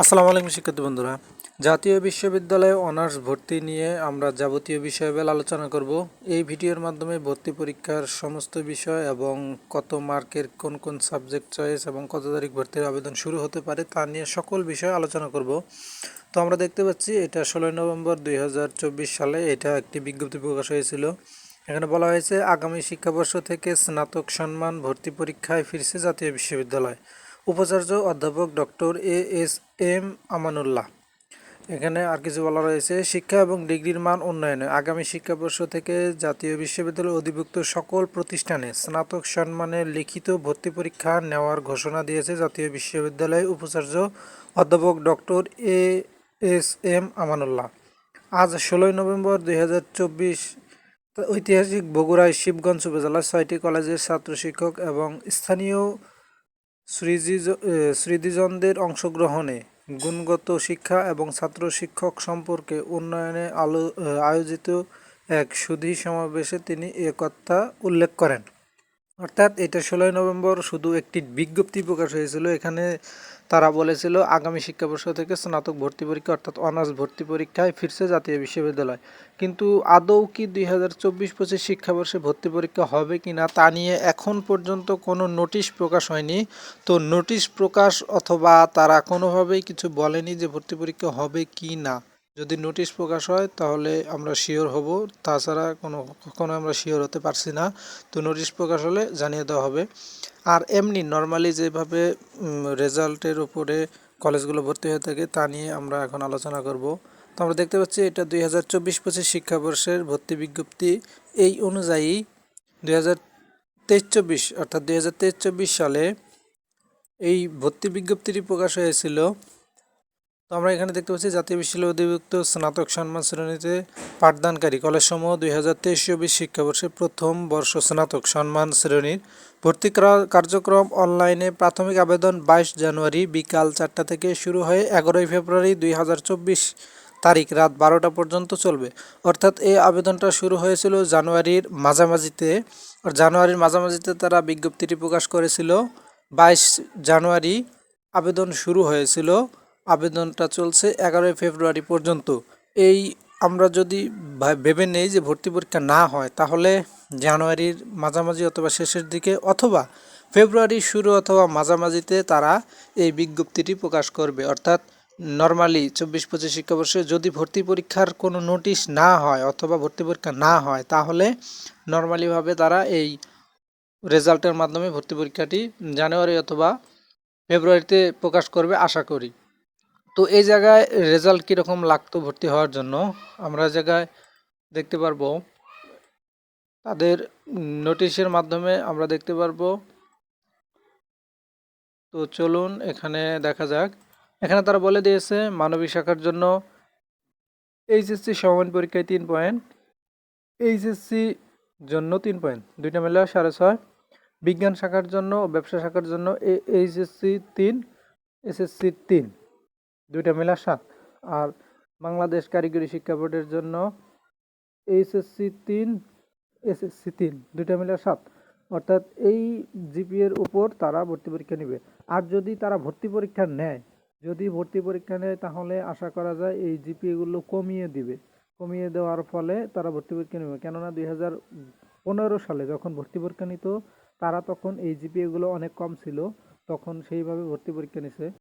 আসসালামু আলাইকুম শিক্ষার্থী বন্ধুরা। জাতীয় বিশ্ববিদ্যালয়ে অনার্স ভর্তি নিয়ে আমরা যাবতীয় বিষয়বেল আলোচনা করব। এই ভিডিওর মাধ্যমে ভর্তি পরীক্ষার সমস্ত বিষয় এবং কত মার্কের কোন কোন সাবজেক্ট চয়েস এবং কত তারিখ ভর্তির আবেদন শুরু হতে পারে তা নিয়ে সকল বিষয় আলোচনা করব। তো আমরা দেখতে পাচ্ছি, এটা ষোলোই নভেম্বর দুই হাজার চব্বিশ সালে এটা একটি বিজ্ঞপ্তি প্রকাশ হয়েছিল। এখানে বলা হয়েছে, আগামী শিক্ষাবর্ষ থেকে স্নাতক সম্মান ভর্তি পরীক্ষায় ফিরছে জাতীয় বিশ্ববিদ্যালয়। উপাচার্য অধ্যাপক doctor A S M Amanullah. এখানে আর কিছু বলা রয়েছে। শিক্ষা এবং ডিগ্রির মান উন্নয়নে আগামী শিক্ষাবর্ষ থেকে জাতীয় বিশ্ববিদ্যালয় অধিভুক্ত সকল প্রতিষ্ঠানে স্নাতক সম্মানের লিখিত ভর্তি পরীক্ষা নেওয়ার ঘোষণা দিয়েছে জাতীয় বিশ্ববিদ্যালয় উপাচার্য অধ্যাপক doctor A S M Amanullah. আজ ষোলোই নভেম্বর দুই হাজার চব্বিশ ঐতিহাসিক বগুড়ায় শিবগঞ্জ উপজেলার ছয়টি কলেজের ছাত্র শিক্ষক এবং স্থানীয় স্মৃতিজনদের অংশগ্রহণে গুণগত শিক্ষা এবং ছাত্র শিক্ষক সম্পর্কে উন্নয়নে আলো আয়োজিত এক সুধি সমাবেশে তিনি এ কথা উল্লেখ করেন। অর্থাৎ এটা ষোলোই নভেম্বর শুধু একটি বিজ্ঞপ্তি প্রকাশ হয়েছিল। এখানে তারা বলেছিল, আগামী শিক্ষাবর্ষ থেকে স্নাতক ভর্তি পরীক্ষা অর্থাৎ অনার্স ভর্তি পরীক্ষায় ফিরছে জাতীয় বিশ্ববিদ্যালয়। কিন্তু আদৌ কি দুই হাজার চব্বিশ পঁচিশ শিক্ষাবর্ষে ভর্তি পরীক্ষা হবে কি না তা নিয়ে এখন পর্যন্ত কোনো নোটিশ প্রকাশ হয়নি। তো নোটিশ প্রকাশ অথবা তারা কোনোভাবেই কিছু বলেনি যে ভর্তি পরীক্ষা হবে কি না। যদি নোটিশ প্রকাশ হয়, তাহলে আমরা শিওর হব। তাছাড়া কোনো কখনো আমরা শিওর হতে পারছি না। তো নোটিশ প্রকাশ হলে জানিয়ে দেওয়া হবে। আর এমনি নর্মালি যেভাবে রেজাল্টের উপরে কলেজগুলো ভর্তি হয়ে থাকে, তা নিয়ে আমরা এখন আলোচনা করব। তো আমরা দেখতে পাচ্ছি, এটা দুই হাজার চব্বিশ পঁচিশ শিক্ষাবর্ষের ভর্তি বিজ্ঞপ্তি। এই অনুযায়ী দুই হাজার তেইশ চব্বিশ, অর্থাৎ দুই হাজার তেইশ চব্বিশ সালে এই ভর্তি বিজ্ঞপ্তিটি প্রকাশ হয়েছিল। তো আমরা এখানে দেখতে পাচ্ছি জাতীয় বিশ্ববিদ্যালয় অধিভুক্ত স্নাতক সম্মান শ্রেণীতে পাঠদানকারী কলেজসমূহ দুই হাজার তেইশ চব্বিশ শিক্ষাবর্ষে প্রথম বর্ষ স্নাতক সম্মান শ্রেণির। ভর্তি করা- কার্যক্রম অনলাইনে প্রাথমিক আবেদন বাইশ জানুয়ারি বিকাল চারটা থেকে শুরু হয়ে এগারোই ফেব্রুয়ারি দুই হাজার চব্বিশ তারিখ রাত বারোটা পর্যন্ত চলবে। অর্থাৎ এই আবেদনটা শুরু হয়েছিল জানুয়ারির মাঝামাঝিতে। আর জানুয়ারির মাঝামাঝিতে তারা বিজ্ঞপ্তিটি প্রকাশ করেছিল। বাইশ জানুয়ারি আবেদন শুরু হয়েছিল। আবেদনটা চলছে এগারোই ফেব্রুয়ারি পর্যন্ত। এই আমরা যদি ভেবে নেই যে ভর্তি পরীক্ষা না হয়, তাহলে জানুয়ারির মাঝামাঝি অথবা শেষের দিকে অথবা ফেব্রুয়ারির শুরু অথবা মাঝামাঝিতে তারা এই বিজ্ঞপ্তিটি প্রকাশ করবে। অর্থাৎ নর্মালি চব্বিশ পঁচিশ শিক্ষাবর্ষে যদি ভর্তি পরীক্ষার কোনো নোটিশ না হয় অথবা ভর্তি পরীক্ষা না হয়, তাহলে নর্মালিভাবে তারা এই রেজাল্টের মাধ্যমে ভর্তি পরীক্ষাটি জানুয়ারি অথবা ফেব্রুয়ারিতে প্রকাশ করবে, আশা করি। তো এই জায়গায় রেজাল্ট কীরকম লাগতো ভর্তি হওয়ার জন্য? আমরা জায়গায় দেখতে পারব, তাদের নোটিশের মাধ্যমে আমরা দেখতে পারব। তো চলুন এখানে দেখা যাক। এখানে তারা বলে দিয়েছে মানবিক শাখার জন্য এইচএসসি সমান পরীক্ষায় তিন পয়েন্ট এইচএসসি জন্য তিন পয়েন্ট দুইটা মিলে সাড়ে ছয়। বিজ্ঞান শাখার জন্য ব্যবসা শাখার জন্য এইচএসসি তিন, এসএসসি তিন। দুইটা মিলা সাত। আর বাংলাদেশ কারিগরি শিক্ষা বোর্ডের জন্য এইচএসসি তিন, এসএসসি তিন, দুইটা মিলে সাত। অর্থাৎ এই জিপিএর উপর তারা ভর্তি পরীক্ষা নেবে। আর যদি তারা ভর্তি পরীক্ষা নেয়, যদি ভর্তি পরীক্ষা নেয়, তাহলে আশা করা যায় এই জিপিএগুলো কমিয়ে দিবে। কমিয়ে দেওয়ার ফলে তারা ভর্তি পরীক্ষা নেবে। কেননা দুই হাজার পনেরো সালে যখন ভর্তি পরীক্ষা নিত, তারা তখন এই জিপিএগুলো অনেক কম ছিল। তখন সেইভাবে ভর্তি পরীক্ষা নিছে।